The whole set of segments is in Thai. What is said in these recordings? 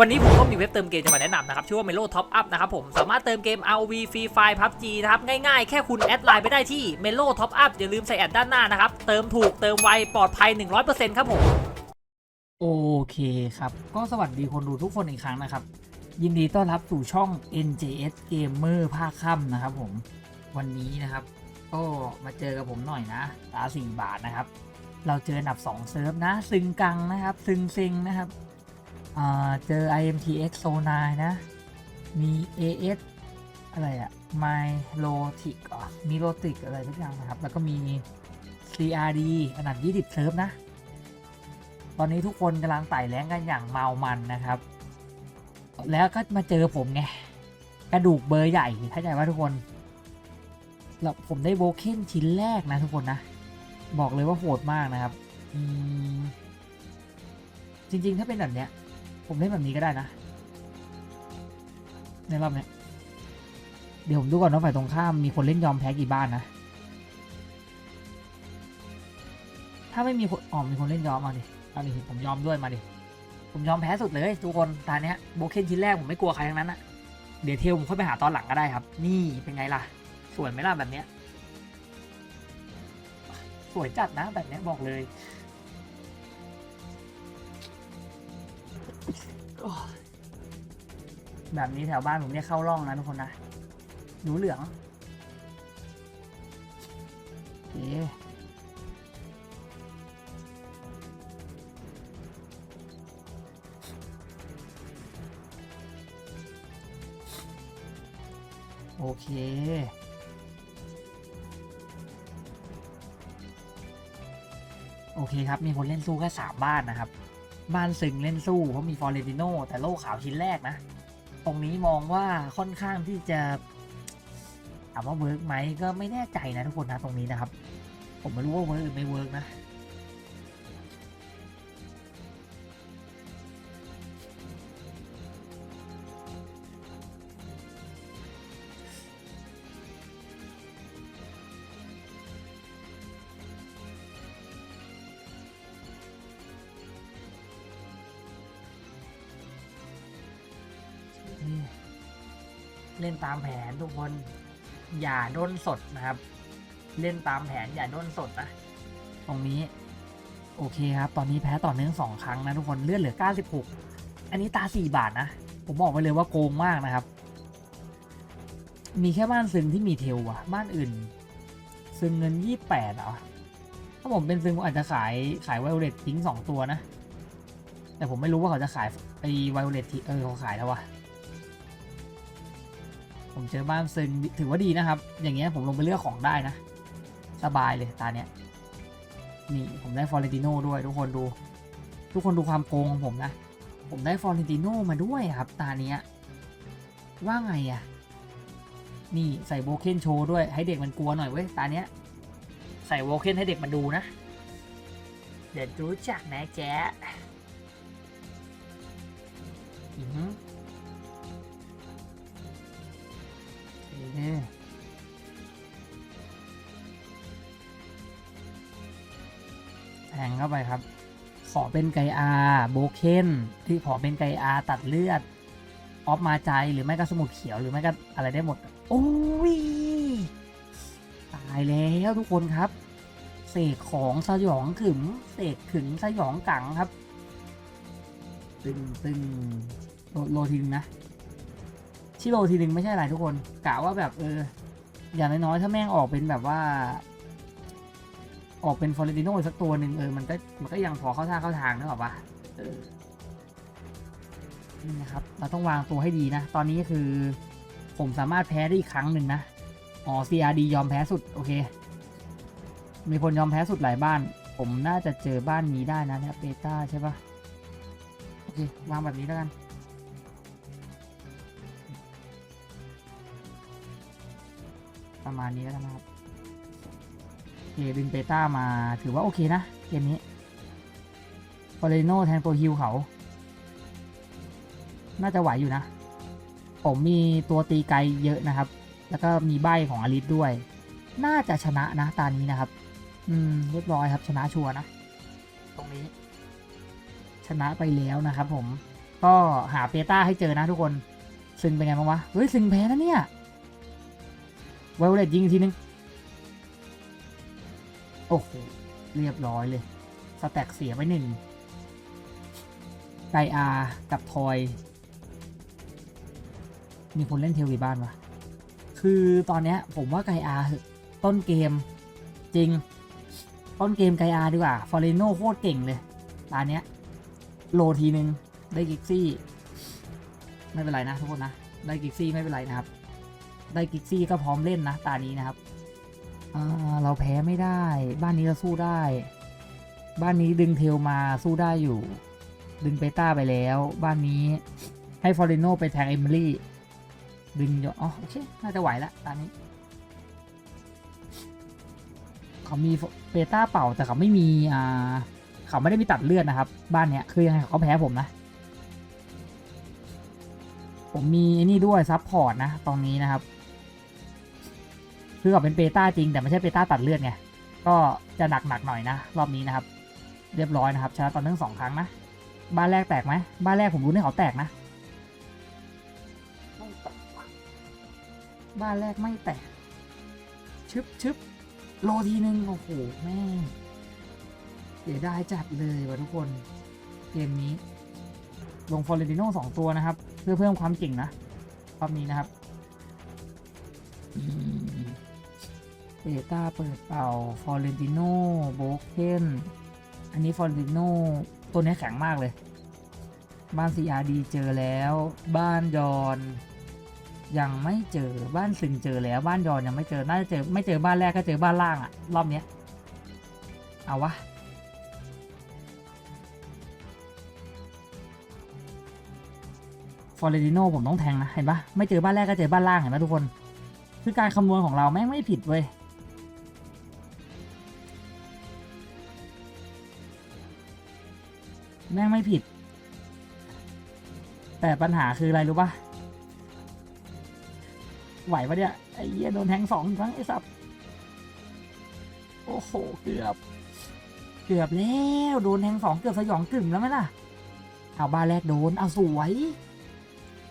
วันนี้ผมก็มีเว็บเติมเกมจะมาแนะนำนะครับ ชื่อว่า Melo Top Up นะครับผม สามารถเติมเกม ROV Free Fire PUBG นะครับ ง่ายๆ แค่คุณแอดไลน์ไปได้ที่ Melo Top Up อย่าลืมใส่แอดด้านหน้านะครับ เติมถูกเติมไว ปลอดภัย 100%ครับผม โอเคครับ ก็สวัสดีคนดูทุกคนอีกครั้งนะครับ ยินดีต้อนรับสู่ช่อง NJS Gamer ภาคค่ำนะครับผม วันนี้นะครับ ก็มาเจอกับผมหน่อยนะ ตาสี่บาทนะครับ เราเจออันดับ2เซิร์ฟนะ ซึงกังนะครับ ซึงซิงนะครับ เจอ IMTX o 9นะ มี AS อะไรอะ Mylotic อะ Milotic อะไรทุกอย่างนะครับ แล้วก็มี CRD อันดับ20เซิร์ฟนะ ตอนนี้ทุกคนกำลังไต่แรงกันอย่างเมามันนะครับ แล้วก็มาเจอผมไง กระดูกเบอร์ใหญ่เข้าใจว่าทุกคนแล้วผมได้โบเคนชิ้นแรกนะทุกคนนะ บอกเลยว่าโหดมากนะครับจริงๆถ้าเป็นแบบเนี้ย ผมเล่นแบบนี้ก็ได้นะ ในรอบเนี้ยเดี๋ยวผมดูก่อนว่าฝ่ายตรงข้ามมีคนเล่นยอมแพ้กี่บ้านนะ ถ้าไม่มีคนอ๋อมีคนเล่นยอมมาดิเอาดิผมยอมด้วยมาดิ ผมยอมแพ้สุดเลยทุกคนตาเนี้ยโบเคนชิ้นแรกผมไม่กลัวใครทั้งนั้นอะเดี๋ยวเทลผมค่อยไปหาตอนหลังก็ได้ครับ นี่เป็นไงล่ะ สวยไหมล่ะแบบเนี้ย สวยจัดนะแบบเนี้ยบอกเลย แบบนี้แถวบ้านผมเรียเข้าร่องนะทุกคนนะหนูเหลืองโอเคโอเคโอเคครับ มีคนเล่นสู้แค่สามบ้านนะครับ บ้านซึงเล่นสู้เพราะมีฟอร์เรติโนแต่โล่ขาวชิ้นแรกนะ ตรงนี้มองว่าค่อนข้างที่จะถามว่าเวิร์กไหมก็ไม่แน่ใจนะทุกคนนะตรงนี้นะครับ ผมไม่รู้ว่าเวิร์กหรือไม่เวิร์กนะ ตามแผนทุกคน อย่าด้นสดนะครับ เล่นตามแผนอย่าด้นสดนะตรงนี้ โอเคครับ ตอนนี้แพ้ต่อเนื่องสองครั้งนะทุกคนเลือดเหลือ 96 อันนี้ตา 4 บาทนะ ผมบอกไปเลยว่าโกงมากนะครับ มีแค่บ้านซึงที่มีเทลอะบ้านอื่น ซึงเงิน 28เหรอถ้าผมเป็นซึงผมอาจจะขายขายไวโอเลตทิ้ง 2 ตัวนะ แต่ผมไม่รู้ว่าเขาจะขายไอไวโอเลตเออเขาขายแล้ววะ ผมเจอบ้านซึงถือว่าดีนะครับ อย่างเงี้ยผมลงไปเลือกของได้นะ สบายเลยตาเนี้ยนี่ผมได้ฟอร์เรนติโน่ด้วยทุกคนดู ทุกคนดูความโกงของผมนะ ผมได้ฟอร์เรนติโน่มาด้วยครับ ตาเนี้ยว่าไงอะนี่ใส่โบเคนโชว์ด้วยให้เด็กมันกลัวหน่อยเว้ยตาเนี้ยใส่โบเคนให้เด็กมันดูนะ เดี๋ยวรู้จักนะแจ๊อือ แทงเข้าไปครับ ขอเป็นไกอาโบเคนที่ขอเป็นไกอาตัดเลือด ออฟมาใจหรือไม่ก็สมุดเขียวหรือไม่ก็อะไรได้หมด โอ้ย ตายแล้วทุกคนครับ เสกของสยองขึมเสกขึงสยองกังครับ ตึงตึงโลโลทีนึงนะ ชิโร่ทีหนึ่งไม่ใช่อะไรทุกคนกะว่าแบบเออ อย่างน้อยๆถ้าแม่งออกเป็นแบบว่า ออกเป็นฟอร์เรติโนสักตัวหนึ่งเออมันก็มันก็ยังพอเข้าท่าเข้าทางนึกออปะเออนี่นะครับ เราต้องวางตัวให้ดีนะ ตอนนี้คือ ผมสามารถแพ้ได้อีกครั้งหนึ่งนะอ๋อ CRD ยอมแพ้สุด โอเค มีคนยอมแพ้สุดหลายบ้าน ผมน่าจะเจอบ้านนี้ได้นะเนี่ยเบต้าใช่ปะโอเควางแบบนี้แล้วกัน ประมาณนี้แล้วกันนะครับเคดึงเบต้ามาถือว่าโอเคนะ เกมนี้ฟอเรโนแทนตัวฮิวเขา น่าจะไหวอยู่นะ ผมมีตัวตีไกลเยอะนะครับ แล้วก็มีใบของอลิสด้วย น่าจะชนะนะตานี้นะครับ อืมเรียบร้อยครับชนะชัวนะ ตรงนี้ ชนะไปแล้วนะครับผม ก็หาเปต้าให้เจอนะทุกคน ซึงเป็นไงบ้างวะ เฮ้ยซึงแพ้นะเนี่ย ไวโอเลตยิงทีนึง โอ้โห เรียบร้อยเลย สแต็กเสียไปหนึ่งไกอากับทอย มีคนเล่นเทลกี่บ้านวะ คือตอนเนี้ยผมว่าไกอาต้นเกมจริง ต้นเกมไกอาดีกว่า ฟอร์เรโนโคตรเก่งเลยตอนเนี้ย โลทีนึง ได้กิกซี่ ไม่เป็นไรนะทุกคนนะ ได้กิกซี่ไม่เป็นไรนะครับ ได้กิกซี่ก็พร้อมเล่นนะตานี้นะครับเราแพ้ไม่ได้ บ้านนี้เราสู้ได้ บ้านนี้ดึงเทลมาสู้ได้อยู่ ดึงเปต้าไปแล้ว บ้านนี้ให้ฟอร์เรโนไปแทงเอมิลี่ ดึงยอ๋อโอเค น่าจะไหวละตอนนี้ เขามีเปต้าเป่าแต่เขาไม่มี อ่า เขาไม่ได้มีตัดเลือดนะครับ บ้านเนี้ย คือยังไงเขาก็แพ้ผมนะ ผมมีไอ้นี่ด้วยซับพอร์ตนะตรงนี้นะครับ คือเขาเป็นเปต้าจริงแต่ไม่ใช่เปต้าตัดเลือดไง ก็จะหนักหนักหน่อยนะ รอบนี้นะครับ เรียบร้อยนะครับชนะตอนทั้งสองครั้งนะ บ้านแรกแตกไหมบ้านแรกผมรู้ให้เขาแตกนะไม่แตกว่ะบ้านแรกไม่แตก ชึบชึบโลทีนึง โอ้โห แม่งเสียดายจัดเลยว่ะทุกคน เกมนี้ ลงฟอร์เรนติโน่สองตัวนะครับ เพื่อเพิ่มความเก่งนะรอบนี้นะครับ เบต้าเปิดเป่าฟอร์เรนติโน่โบเคนอันนี้ฟอร์เรนติโน่ตัวนี้แข็งมากเลย บ้าน CRD เจอแล้ว บ้านยอนยังไม่เจอบ้านซึงเจอแล้วบ้านยอนยังไม่เจอน่าจะเจอไม่เจอบ้านแรกก็เจอบ้านล่างอะรอบเนี้ยเอาวะฟอร์เรติโนผมต้องแทงนะ เห็นปะไม่เจอบ้านแรกก็เจอบ้านล่างเห็นปะทุกคน คือการคำนวณของเราแม่งไม่ผิดเว้ย แม่งไม่ผิด แต่ปัญหาคืออะไรรู้ปะไหวปะเนี่ย ไอ้เหี้ยโดนแทงสองครั้งไอ้สับโอ้โห เกือบ เกือบแล้ว โดนแทงสองเกือบสยองกึ่งแล้วไหมล่ะ เอาบ้านแรกโดน เอาสวย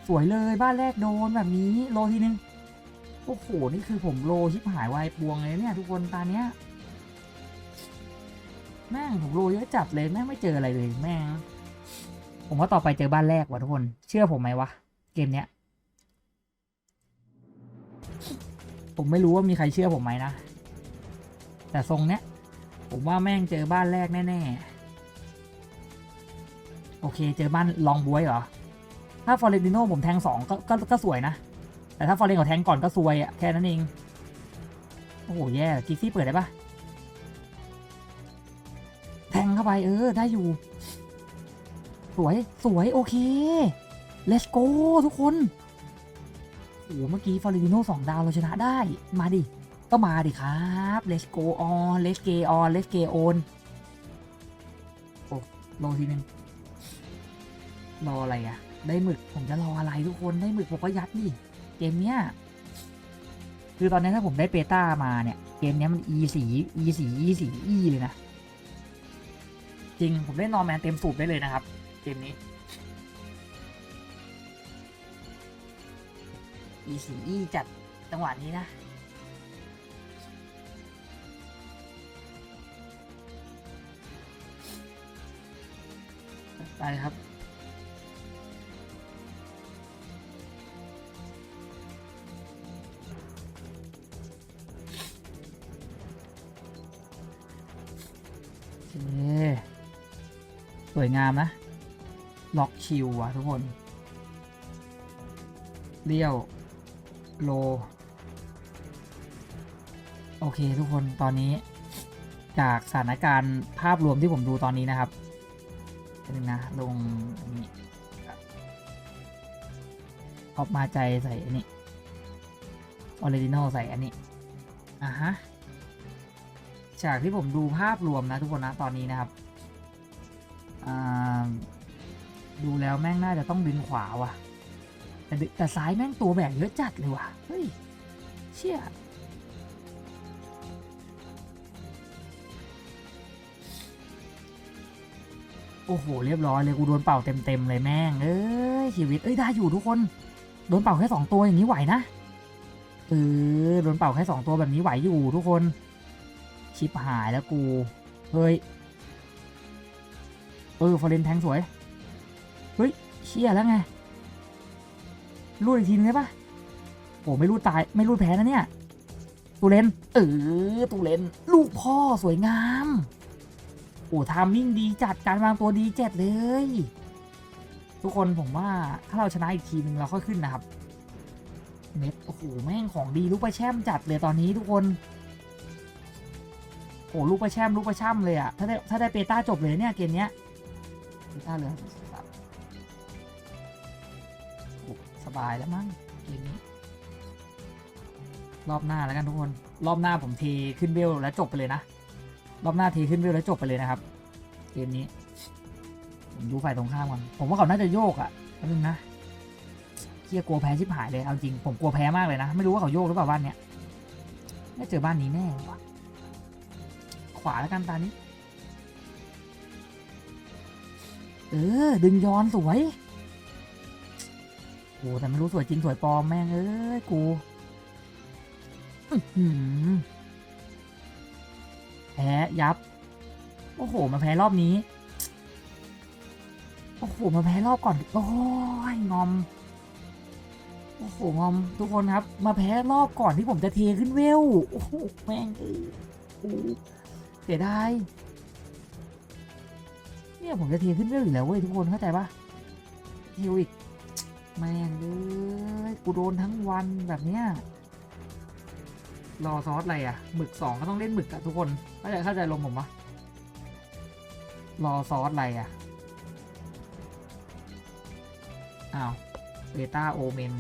สวยเลยบ้านแรกโดนแบบนี้โลทีนึง โอ้โห นี่คือผมโลชิบหายวายปวงเลยเนี่ย ทุกคนตาเนี้ย แม่งผมโลเยอะจัดเลยแม่งไม่เจออะไรเลยแม่งผมว่าต่อไปเจอบ้านแรกว่ะทุกคน เชื่อผมไหมวะ เกมเนี้ย ผมไม่รู้ว่ามีใครเชื่อผมไหมนะ แต่ทรงเนี้ย ผมว่าแม่งเจอบ้านแรกแน่ๆ โอเค เจอบ้านลองบวยเหรอ ถ้าฟอร์เรนติโนผมแทงสองก็ก็ก็สวยนะ แต่ถ้าฟอร์เรนเขาแทงก่อนก็สวยอะแค่นั้นเอง โอ้โหแย่กิกซี่เปิดได้ปะ ไปเออ ได้อยู่ สวยสวยโอเค let's go ทุกคนโอ้โหเมื่อกี้ฟอร์เรนติโน่สองดาวเราชนะได้ มาดิ ก็มาดิครับ let's go on let's go on let's go on โอ้รอทีนึงรออะไรอะได้หมึกผมจะรออะไรทุกคนได้หมึกผมก็ยัดดิเกมเนี้ยคือตอนนี้ถ้าผมได้เปต้ามาเนี่ย เกมเนี้ยมัน e สี e สี e สี e เลยนะ จริง ผมได้นอร์แมนเต็มสูบได้เลยนะครับ เกมนี้อีสีอีจัดจังหวะนี้นะไปครับโอเค สวยงามนะ ล็อกคิวอะทุกคน เลี้ยว โล โอเคทุกคนตอนนี้ จากสถานการณ์ภาพรวมที่ผมดูตอนนี้นะครับนึงนะ ลงอันนี้ออกมาใจใส่อันนี้ออริจินอลใส่อันนี้อะฮะ จากที่ผมดูภาพรวมนะทุกคนนะตอนนี้นะครับ ดูแล้วแม่งน่าจะต้องดึงขวาว่ะ แต่แต่ซ้ายแม่งตัวแบกเยอะจัดเลยว่ะ เฮ้ย เชี่ยโอ้โห เรียบร้อยเลยกูโดนเป่าเต็มๆเลยแม่ง เอ้ยชีวิต เอ้ยได้อยู่ทุกคน โดนเป่าแค่สองตัวอย่างนี้ไหวนะ เออโดนเป่าแค่สองตัวแบบนี้ไหวอยู่ทุกคน ชิปหายแล้วกู เฮ้ย เออฟอร์เรนแทงสวย เฮ้ยเชี่ยแล้วไงรูดอีกทีนึงได้ปะโอ้ไม่รูดตายไม่รูดแพ้นะเนี่ยตูเลนเออตูเลนลูกพ่อสวยงาม โอ้ทามมิ่งดีจัดการวางตัวดีเจ็ดเลย ทุกคนผมว่าถ้าเราชนะอีกทีนึงเราค่อยขึ้นนะครับ เม็ดโอ้โหแม่งของดีลูกประแช่มจัดเลยตอนนี้ทุกคนโอ้ลูกประแช่มลูกประช่ำเลยอะถ้าได้ถ้าได้เปต้าจบเลยเนี่ยเกมเนี้ยเปต้าเหลย บายแล้วมั้งเกมนี้รอบหน้าแล้วกันทุกคน รอบหน้าผมเทขึ้นเบลแล้วจบไปเลยนะ รอบหน้าเทขึ้นเวลแล้วจบไปเลยนะครับ เกมนี้ ผมดูฝ่ายตรงข้ามก่อน ผมว่าเขาน่าจะโยกอะ่ะแป๊บนึงนะเกียกลัวแพ้ชิบหายเลย เอาจริง ผมกลัวแพ้มากเลยนะ ไม่รู้ว่าเขาโยกหรือเปล่าบ้านเนี้ยน่าเจอบ้านนี้แน่วะขวาแล้วกันตานี้ เออ ดึงย้อนสวย โอ้แต่ไม่รู้สวยจริงสวยปลอมแม่งเอ้ยกูแพ้ยับ โอ้โห มาแพ้รอบนี้ โอ้โห มาแพ้รอบก่อน โอ้ยงอม โอ้โห งอม ทุกคนครับ มาแพ้รอบก่อนที่ผมจะเทขึ้นเวล โอ้โห แม่งเออโอ้โหเสียดาย เนี่ยผมจะเทขึ้นเวลอยู่แล้วเว้ยทุกคนเข้าใจปะเทวอีก แม่งเลยกูโดนทั้งวันแบบเนี้ยรอซอสอะไรอะหมึกสองก็ต้องเล่นหมึกอะทุกคนเข้าใจเข้าใจลมผมปะรอซอสอะไรอะอ้าวเบต้าโอเมน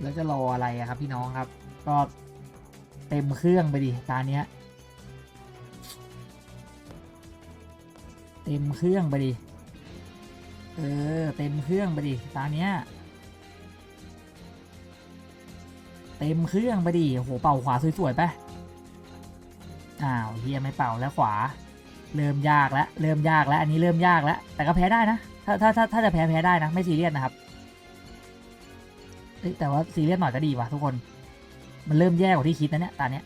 แล้วจะรออะไรอะครับพี่น้องครับ ก็เต็มเครื่องไปดิตาเนี้ย เต็มเครื่องไปดิ เออ เต็มเครื่องไปดิตาเนี้ย เต็มเครื่องไปดิโหเป่าขวาสวยๆไปอ้าวเฮียไม่เป่าแล้วขวา เริ่มยากแล้วเริ่มยากแล้วอันนี้เริ่มยากแล้วแต่ก็แพ้ได้นะถ้าถ้าถ้าถ้าจะแพ้แพ้ได้นะไม่ซีเรียสนะครับเอ้แต่ว่าซีเรียสหน่อยก็ดีว่ะทุกคน มันเริ่มแย่กว่าที่คิดนะเนี่ยตาเนี้ย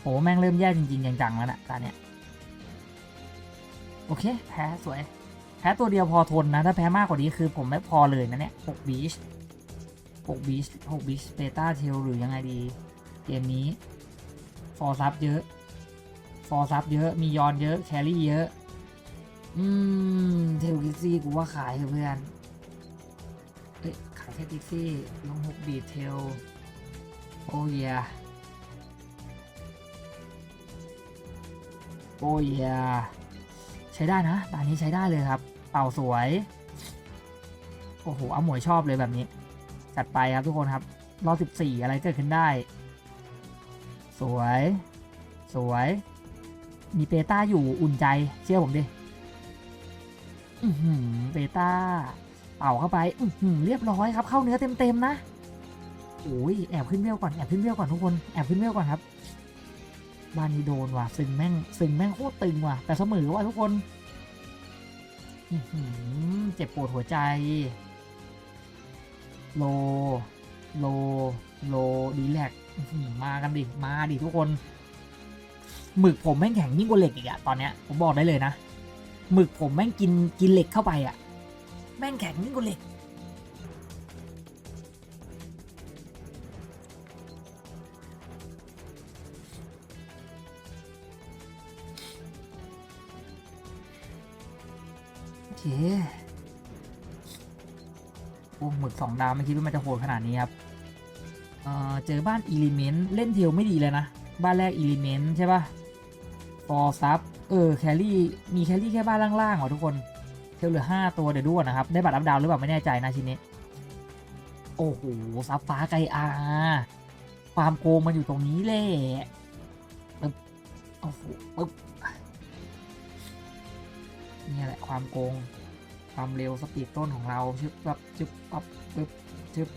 โหแม่งเริ่มแย่จริงๆจังๆแล้วนะตาเนี้ย อเค แพ้สวย แพ้ตัวเดียวพอทนนะ ถ้าแพ้มากกว่านี้คือผมไม่พอเลยนะเนี่ย6บีช6บีช6บีชเบต้าเทลหรือยังไงดี เกมนี้ ฟอร์ซับเยอะ ฟอร์ซับเยอะ มียอนเยอะ แครี่เยอะ อืม เทลกิซี่กูว่าขายเพื่อนเอ้ยขายแค่กิซี่ลง6บีเทล โอ้ยโอ้ย ใช้ได้นะตอนนี้ใช้ได้เลยครับ เป่าสวย โอ้โหเอาหมวยชอบเลยแบบนี้ จัดไปครับทุกคนครับ รอบ 14 อะไรเกิดขึ้นได้ สวย สวย มีเปต้าอยู่อุ่นใจ เชื่อผมดิอือหือเปต้า เป่าเข้าไปอือหือเรียบร้อยครับ เข้าเนื้อเต็มๆนะโอ้ยแอบขึ้นเวลก่อน แอบขึ้นเวลก่อนทุกคน แอบขึ้นเวลก่อนครับ บ้านนี้โดนว่ะซึงแม่งซึงแม่งโคตรตึงว่ะ แต่เสมอว่ะทุกคนอื้อหือเจ็บปวดหัวใจ โล โล โลดีแลกมากันดิ มาดิทุกคนหมึกผมแม่งแข็งยิ่งกว่าเหล็กอีกอะตอนเนี้ยผมบอกได้เลยนะหมึกผมแม่งกินกินเหล็กเข้าไปอะแม่งแข็งยิ่งกว่าเหล็ก เคโอ้หมึกสองดาวไม่คิดว่ามันจะโหดขนาดนี้ครับเเจอบ้านอิเลเมนต์เล่นเทลไม่ดีเลยนะ บ้านแรกอิเลเมนต์ใช่ปะฟอร์ซับเออแครี่มีแครี่แค่บ้านล่างๆเหรอทุกคนเทลเหลือ 5 ตัวเดี๋ยวดูนนะครับ ได้บัตรอัพดาวหรือเปล่าไม่แน่ใจนะชิ้นนี้ โอ้โหซับฟ้าไกอาความโกงมันอยู่ตรงนี้แหละปึ๊บโอ้โหปึ๊บ นี่แหละความโกง ความเร็วสปีดต้นของเราชึบปับชึบปับปึ๊บชึบ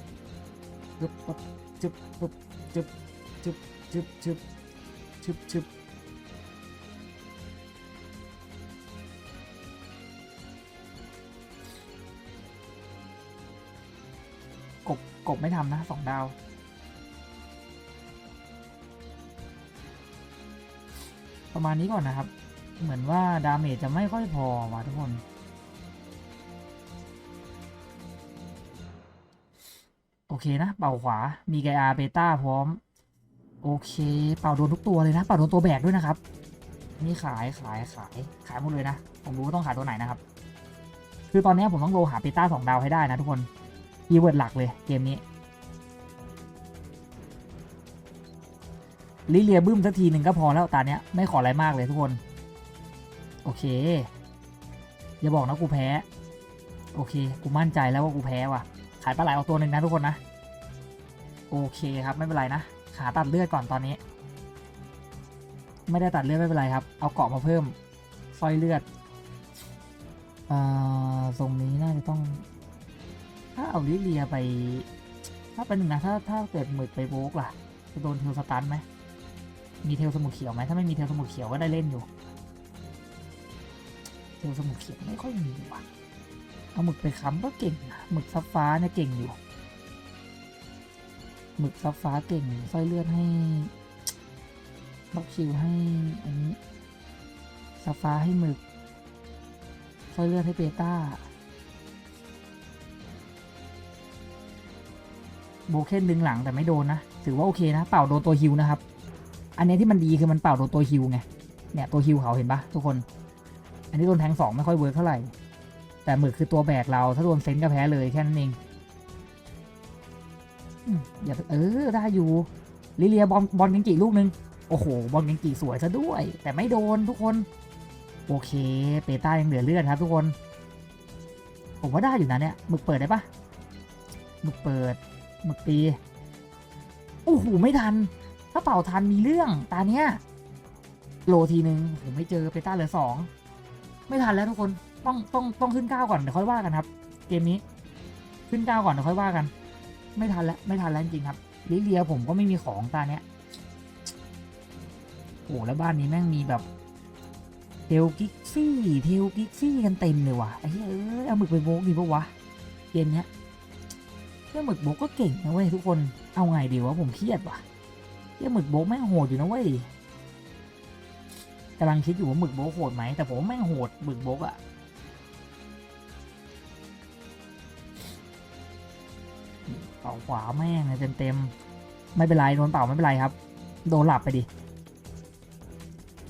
ปึ๊บปั๊บชึบปึ๊บชึบชึบชึบชึบชึบชึบกบกบไม่ทำนะสองดาวประมาณนี้ก่อนนะครับ เหมือนว่าดาเมจจะไม่ค่อยพอว่ะทุกคนโอเคนะ เป่าขวา มีไกอาเบต้าพร้อม โอเค เป่าโดนทุกตัวเลยนะ เป่าโดนตัวแบกด้วยนะครับ นี่ขายขายขาย ขายหมดเลยนะ ผมรู้ว่าต้องขายตัวไหนนะครับ คือตอนนี้ผมต้องโลหาเบต้าสองดาวให้ได้นะทุกคนคีย์เวิร์ดหลักเลยเกมนี้ ลิเลียบึ้มสักทีหนึ่งก็พอแล้วตาเนี้ยไม่ขออะไรมากเลยทุกคน โอเค อย่าบอกนะกูแพ้ โอเค กูมั่นใจแล้วว่ากูแพ้ว่ะ ขายปลาไหลออกตัวหนึ่งนะทุกคนนะ โอเคครับไม่เป็นไรนะ ขาตัดเลือดก่อนตอนนี้ ไม่ได้ตัดเลือดไม่เป็นไรครับ เอาเกาะมาเพิ่มสร้อยเลือดอ่าตรงนี้น่าจะต้อง ถ้าเอาลิเลียไป ถ้าเป็นหนึ่งนะ ถ้าถ้าเกิดหมึกไปโบกล่ะ จะโดนเทลสตันไหมมีเทลสมุดเขียวไหมถ้าไม่มีเทลสมุดเขียวก็ได้เล่นอยู่ ลสมุดเขียวไม่ค่อยมีว่ะเอาหมึกไปค้ำก็เก่งนะหมึกซับฟ้าเนี่ยเก่งอยู่หมึกซับฟ้าเก่งสร้อยเลือดให้ล็อกคิวให้อันนี้ซับฟ้าให้หมึกสร้อยเลือดให้เบต้าโบเคนดึงหลังแต่ไม่โดนนะ ถือว่าโอเคนะ เป่าโดนตัวฮิวนะครับ อันนี้ที่มันดีคือมันเป่าโดนตัวฮิวไง เนี่ยตัวฮิวเขาเห็นปะทุกคน อันนี้โดนแทงสองไม่ค่อยเวิร์กเท่าไหร่ แต่หมึกคือตัวแบกเราถ้าโดนเซนก็แพ้เลยแค่นั้นเองอย่าเออได้อยู่ลิเลียบอลบอลกังกีลูกนึง โอ้โห บอลกังกีสวยซะด้วย แต่ไม่โดนทุกคน โอเค เปต้ายังเหลือเลือดครับทุกคน ผมว่าได้อยู่นะเนี่ยหมึกเปิดได้ปะหมึกเปิดหมึกตีโอ้โหไม่ทัน ถ้าเป่าทันมีเรื่องตาเนี้ยโลทีนึงผมไม่เจอเปต้าเหลือสอง ไม่ทันแล้วทุกคนต้องต้องต้องขึ้นก้าก่อนเดี๋ยวค่อยว่ากันครับ เกมนี้ขึ้นก้าก่อนเดี๋ยวค่อยว่ากัน ไม่ทันแล้วไม่ทันแล้วจริงครับลิเลียผมก็ไม่มีของตาเนี้ยโอ้แล้วบ้านนี้แม่งมีแบบเทลกิกซี่เทลกิกซี่กันเต็มเลยว่ะไอ้เหี้ยเอ้ยเอาหมึกไปโบกดีปะวะเกมเนี้ยเหี้ยหมึกโบกก็เก่งนะเว้ยทุกคนเอาไงดีวะผมเครียดว่ะเหี้ยหมึกโบกแม่งโหดอยู่นะเว้ย กำลังคิดอยู่ว่าหมึกโบกโหดไหมแต่ผมว่าแม่งโหดหมึกโบกอะเป่าขวาแม่งเต็มเต็มๆไม่เป็นไรโดนเป่าไม่เป็นไรครับ โดนหลับไปดิ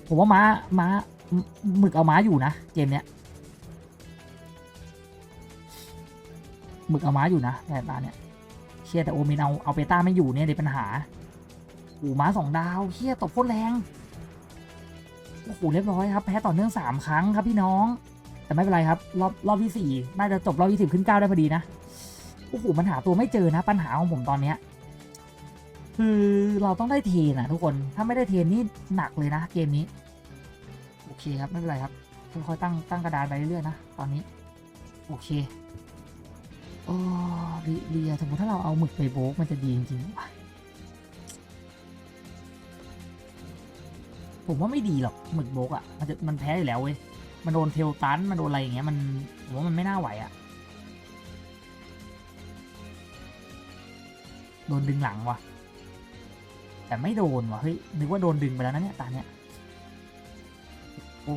ผมว่าม้าม้าหมึกเอาม้าอยู่นะเกมเนี้ยหมึกเอาม้าอยู่นะแต่ตาเนี้ยเชียแต่โอเมนเอาเอาเปต้าไม่อยู่เนี่ยเดี๋ยวปัญหาอ้ม้าสองดาวเชียตบโคตรแรง โอ้โหเรียบร้อยครับแพ้ต่อเนื่องสามครั้งครับพี่น้อง แต่ไม่เป็นไรครับ รอบรอบที่สี่น่าจะจบรอบที่สิบขึ้นเก้าได้พอดีนะโอ้โหมันหาตัวไม่เจอนะ ปัญหาของผมตอนเนี้ยคือเราต้องได้เทนนะทุกคนถ้าไม่ได้เทนนี่หนักเลยนะเกมนี้ โอเคครับไม่เป็นไรครับค่อยๆตั้งตั้งกระดานไปเรื่อยๆนะตอนนี้ โอเคโอ้ลิเลียสมมติถ้าเราเอาหมึกไปโบกมันจะดีจริงๆ ผมว่าไม่ดีหรอกหมึกโบกอะ่ะมันจะมันแพ้อยู่แล้วเว้ยมันโดนเทลตันมันโดนอะไรอย่างเงี้ยมันผมว่ามันไม่น่าไหวอะ่ะโดนดึงหลังว่ะ แต่ไม่โดนว่ะเฮ้ยนึกว่าโดนดึงไปแล้วนะเนี่ยตาเนี้ยโอ้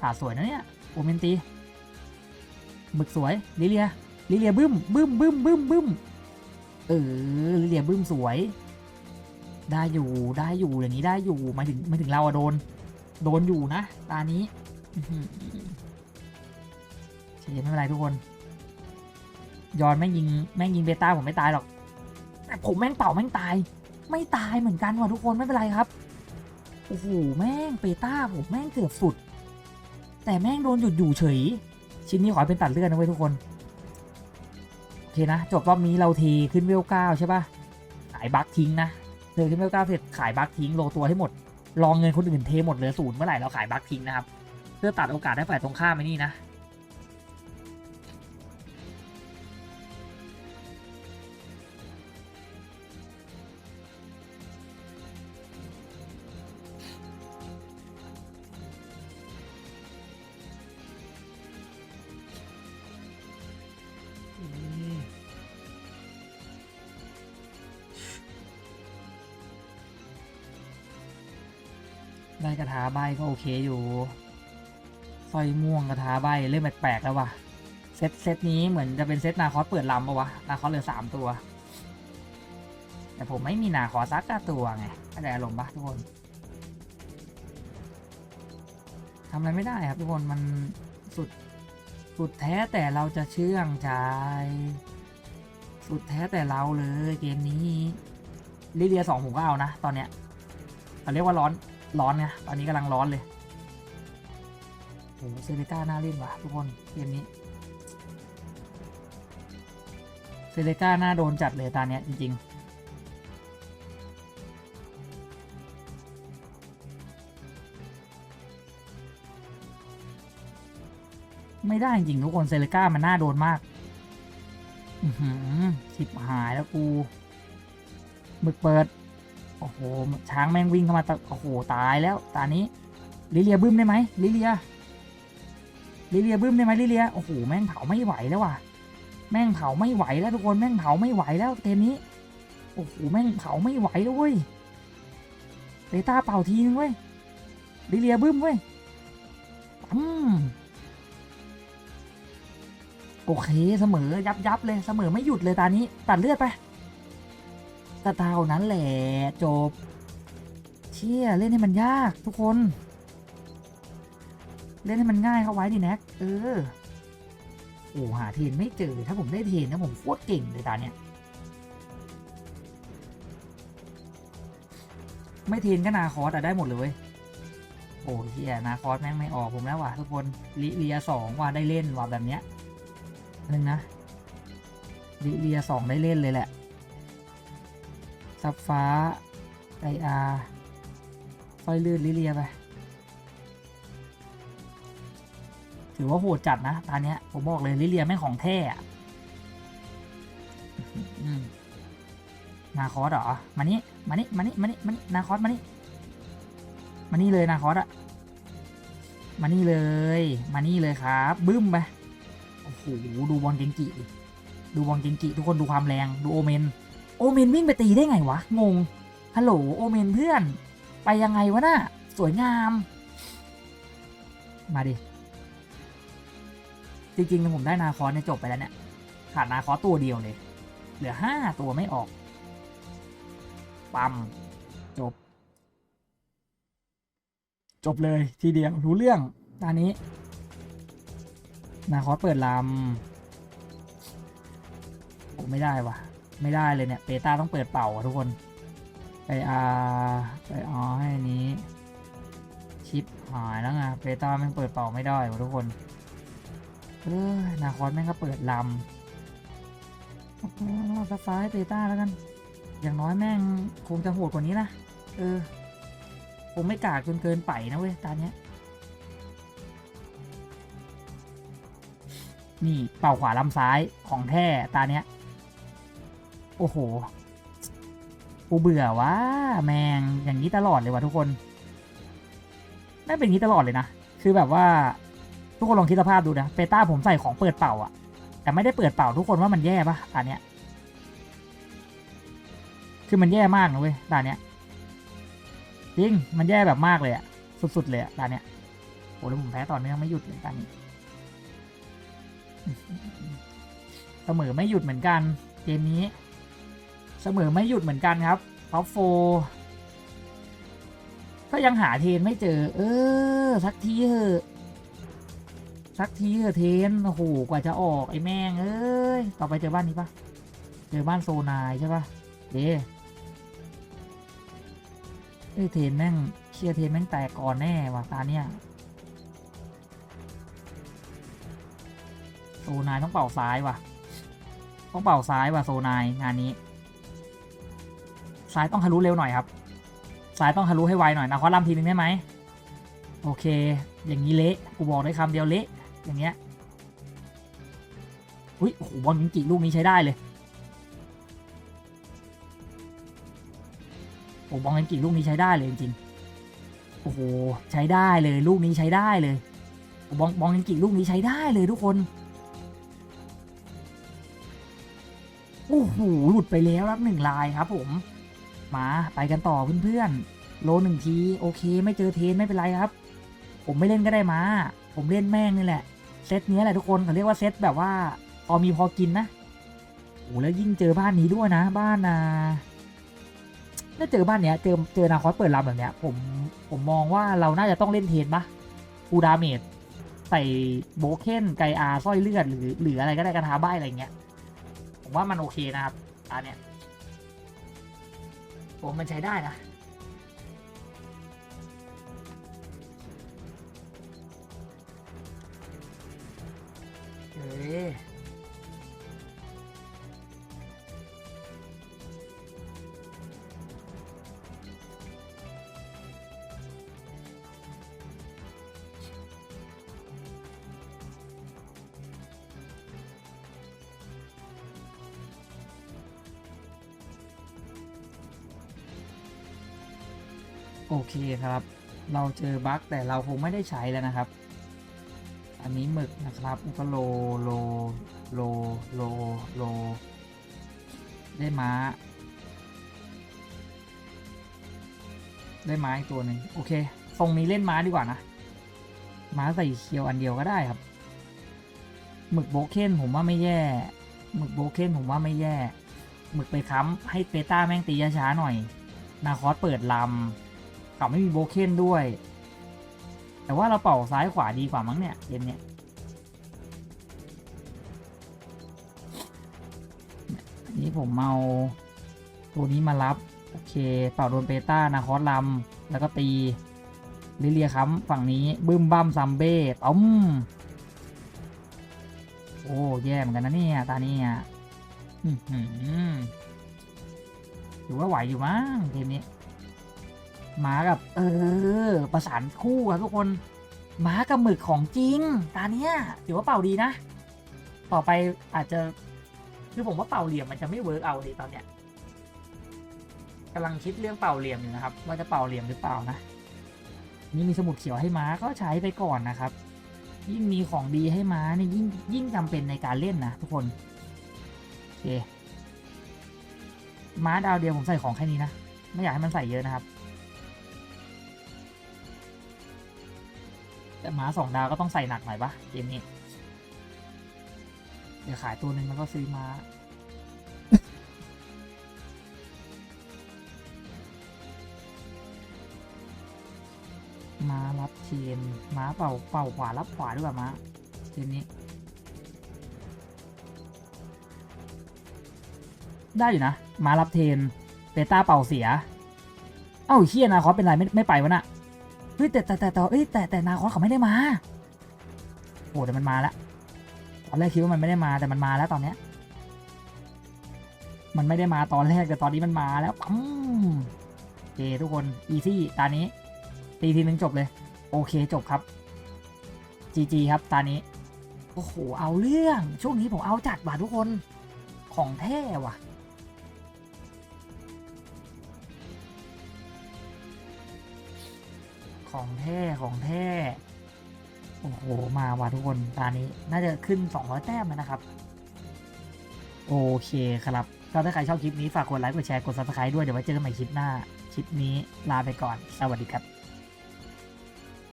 ขาสวยนะเนี่ยโอเมนตีหมึกสวยลิเลียลิเลียบึ้มบึ้มบึ้มบึ้มบึ้มเออลิเลียบึ้มสวย ได้อยู่ได้อยู่อย่างนี้ได้อยู่มาถึงมาถึงเราอะโดน โดนอยู่นะตานี้เฉยไม่เป็นไรทุกคน ยอนแม่งยิงแม่งยิงเบต้าผมไม่ตายหรอกแต่ผมแม่งเป่าแม่งตาย ไม่ตายเหมือนกันว่ะทุกคนไม่เป็นไรครับโอ้โหแม่งเปต้าผมแม่งเกือบสุด แต่แม่งโดนหยุดอยู่เฉย ชิ้นนี้ขอให้เป็นตัดเลือดนะเว้ยทุกคนโอเคนะจบรอบนี้เราเทขึ้นเวลเก้าใช่ปะขายบัคทิ้งนะ เธอขึ้นเวลเก้าเสร็จขายบัคทิ้งโลตัวให้หมด รองเงินคนอื่นเทหมดเหลือศูนย์เมื่อไหร่เราขายบัคทิ้งนะครับ เพื่อตัดโอกาสให้ฝ่ายตรงข้ามไปนี่นะ ได้กระถาใบก็โอเคอยู่สร้อยม่วงกระถาใบเริ่มแปลกๆแล้วว่ะเซตเซตนี้เหมือนจะเป็นเซตนาคอสเปิดลำปะวะนาคอสเหลือสามตัว แต่ผมไม่มีนาคอสสักตัวไงเข้าใจอารมณ์ปะทุกคนทำอะไรไม่ได้ครับทุกคนมันสุดสุดแท้แต่เราจะเชื่องใจ สุดแท้แต่เราเลยเกมนี้ลิเลียสองผมก็เอานะ ตอนเนี้ยเขาเรียกว่าร้อน ร้อนไงตอนนี้กำลังร้อนเลยโอ้โหเซเนก้าน่าเล่นว่ะทุกคนเกมนี้เซเลก้าน่าโดนจัดเลยตาเนี้ยจริงๆไม่ได้จริงทุกคนเซเลก้ามันน่าโดนมาก อือหือสิบหายแล้วกู มึกเปิด อ้โห ช้างแม่งวิ่งเข้ามาโอ้โห ตายแล้ว ตานี้ลิเลียบึ้มได้ไหมลิเลียลิเลียบึ้มได้ไหมลิเลีย โอ้โห แม่งเผาไม่ไหวแล้วว่ะ แม่งเผาไม่ไหวแล้วทุกคน แม่งเผาไม่ไหวแล้วเกมนี้ โอ้โห แม่งเผาไม่ไหวแล้วเว้ยเบต้าเป่าทีนึงเว้ยลิเลียบึ้มเว้ยปั๊มโอเค เสมอยับยับเลย เสมอไม่หยุดเลยตานี้ ตัดเลือดไป กระเท่านั้นแหละจบ เชี่ยเล่นให้มันยากทุกคน เล่นให้มันง่ายเข้าไว้ดิแน็กเออโอ้หาเทรนไม่เจอถ้าผมได้เทรนนะผมโคตรเก่งเลยตาเนี้ยไม่เทรนก็นาคอสอะได้หมดเลยเว้ยโอ้เฮียนาคอสแม่งไม่ออกผมแล้วว่ะทุกคนลิเลียสองว่ะได้เล่นว่ะแบบเนี้ยนึงนะลิเลียสองได้เล่นเลยแหละ ซับฟ้าไออาไฟลื่นลิเลียไป ถือว่าโหดจัดนะตอนเนี้ยผมบอกเลยลิเลียแม่งของแท้อมนาคอสเหรอ มานี่ มานี่ มานี่ มานี่ มานี่ นาคอสมานี่ มานี่เลยนาคอสอะมานี่เลย มานี่เลยครับ บึ้มไป โอ้โห ดูบอลเกงกิ ดูบอลเกงกิ ทุกคนดูความแรง ดูโอเมน เมนวิ่งไปตีได้ไงวะ งง ฮัลโหลโอเมนเพื่อน ไปยังไงวะน่ะ สวยงาม มาดิ จริงๆผมได้นาคอสเนี่ยจบไปแล้วเนี่ย ขาดนาคอสตัวเดียวเลย เหลือห้าตัวไม่ออก ปั๊ม จบ จบเลยทีเดียวรู้เรื่องตอนนี้ นาคอสเปิดลำผมไม่ได้วะ ไม่ได้เลยเนี่ยเปต้าต้องเปิดเป่าทุกคนไปอาไปอาให้อันนี้ชิปหายแล้วไงเปต้าม่งเปิดเป่าไม่ได้ทุกคนเออนาคอสแม่งก็เปิดลำเอาฟ้าฟ้าให้เปต้าแล้วกัน อย่างน้อยแม่งคงจะโหดกว่านี้นะเออผมไม่กากจนเกินไปนะเว้ยตาเนี้ยนี่เป่าขวาลำซ้ายของแท้ตาเนี้ย โอ้โห กูเบื่อว่าแมงอย่างนี้ตลอดเลยว่ะทุกคนแม่งเป็นอย่างนี้ตลอดเลยนะ คือแบบว่าทุกคนลองคิดสภาพดูนะเปต้าผมใส่ของเปิดเป่าอะแต่ไม่ได้เปิดเป่าทุกคนว่ามันแย่ปะตาเนี้ย คือมันแย่มากนะเว้ยตาเนี้ยจริงมันแย่แบบมากเลยอะสุดๆเลยอะตาเนี้ยโอ้แล้วผมแพ้ต่อเนื่องไม่หยุดเลยตานี้เสมอไม่หยุดเหมือนกันเกมนี้ เสมอไม่หยุดเหมือนกันครับท็อปโฟก็ยังหาเทนไม่เจอ เออ สักทีเถอะสักทีเถอะเทนโอ้โหกว่าจะออกไอ้แม่งเอ้ยต่อไปเจอบ้านนี้ปะเจอบ้านโซนายใช่ปะเด้เอ้ยเทนแม่งเชียร์เทนแม่งแตกก่อนแน่ว่ะตาเนี้ยโซนายต้องเป่าซ้ายว่ะ ต้องเป่าซ้ายว่ะโซนายงานนี้ ซ้ายต้องทะลุเร็วหน่อยครับซ้ายต้องทะลุให้ไวหน่อยนะขอลำทีนึงได้ไหมโอเค อย่างนี้เละกูบอกได้คำเดียวเละอย่างเงี้ยอุ้ยโอ้โหบอลยิงกิลูกนี้ใช้ได้เลยโอ้บอลยิงกิลูกนี้ใช้ได้เลยจริงโอ้โหใช้ได้เลยลูกนี้ใช้ได้เลยบอลบอลยิงกิลูกนี้ใช้ได้เลยทุกคนโอ้โหหลุดไปแล้วรับหนึ่งลายครับผม มาไปกันต่อเพื่อนๆ โลหนึ่งทีโอเค ไม่เจอเทนไม่เป็นไรครับ ผมไม่เล่นก็ได้มา ผมเล่นแม่งนี่แหละ เซตเนี้ยแหละทุกคนเขาเรียกว่าเซตแบบว่าพอมีพอกินนะโอ้แล้วยิ่งเจอบ้านนี้ด้วยนะ บ้านนาถ้าเจอบ้านเนี้ยเจอเจอนาคอสเปิดลำแบบเนี้ยผมผมมองว่าเราน่าจะต้องเล่นเทนปะฟูดาเมจใส่โบเคนไกอาสร้อยเลือดหรือหรืออะไรก็ได้กระทาใบอะไรเงี้ย ผมว่ามันโอเคนะครับอันเนี้ย ผมมันใช้ได้นะเฮ้ย โอเคครับ เราเจอบั๊กแต่เราคงไม่ได้ใช้แล้วนะครับ อันนี้หมึกนะครับแล้วก็โลโลโลโลโล ได้ม้า ได้ม้าอีกตัวหนึ่งโอเคทรงนี้เล่นม้าดีกว่านะ ม้าใส่เคียวอันเดียวก็ได้ครับ หมึกโบเคนผมว่าไม่แย่ หมึกโบเคนผมว่าไม่แย่ หมึกไปค้ำให้เปต้าแม่งตีช้าๆหน่อย นาคอสเปิดลำ กับไม่มีโบเคนด้วย แต่ว่าเราเป่าซ้ายขวาดีกว่ามั้งเนี่ยเกมเนี้ยนี้ผมเอาตัวนี้มารับ โอเค เป่าโดนเปต้านาคอสลำแล้วก็ตีลิเลียค้ำฝั่งนี้ บึ้มบั้มซัมเบ้ต้มโอ้แย่เหมือนกันนะเนี่ยตาเนี่ยอือหือถือว่าไหวอยู่มั้งเกมนี้ หมากับ เออ ประสานคู่ครับทุกคนหมากับหมึกของจริง ตาเนี้ยถือว่าเป่าดีนะ ต่อไปอาจจะคือผมว่าเป่าเหลี่ยมมันจะไม่เวิร์กเอาดีตอนเนี้ยกำลังคิดเรื่องเป่าเหลี่ยมอยู่นะครับ ว่าจะเป่าเหลี่ยมหรือเปล่านะ นี่มีสมุดเขียวให้ม้าก็ใช้ไปก่อนนะครับ ยิ่งมีของดีให้ม้าเนี่ยยิ่งยิ่งจำเป็นในการเล่นนะทุกคนโอเคม้าดาวเดียวผมใส่ของแค่นี้นะ ไม่อยากให้มันใส่เยอะนะครับ แต่ม้าสองดาวก็ต้องใส่หนักหน่อยปะเกมนี้ เดี๋ยวขายตัวหนึ่งแล้วก็ซื้อมาม้ารับเทียนม้าเป่าเป่าขวารับขวาด้วยม้าเทียนนี้ ได้อยู่นะม้ารับเทนเบต้าเป่าเสีย เอ้าเฮียนาคอสเป็นไรไม่ไม่ไปวะน่ะ เฮ้ยแต่แต่แต่แต่เอ้ยแต่แต่นาคอสเขาไม่ได้มาโอ้แต่มันมาแล้วตอนแรกคิดว่ามันไม่ได้มาแต่มันมาแล้วตอนเนี้ย มันไม่ได้มาตอนแรกแต่ตอนนี้มันมาแล้วปั๊มโอเคทุกคนอีซี่ตานี้ ตีทีนึงจบเลย โอเคจบครับ GG ครับตานี้โอ้โหเอาเรื่องช่วงนี้ผมเอาจัดว่ะทุกคนของแท้ว่ะ ของแท้ของแท้โอ้โห มาว่ะทุกคนตานี้น่าจะขึ้น 200 แต้มแล้วนะครับ โอเคครับถ้าใครชอบคลิปนี้ ฝากกดไลค์กดแชร์กด subscribe ด้วย เดี๋ยวไว้เจอกันใหม่คลิปหน้า คลิปนี้ลาไปก่อน สวัสดีครับ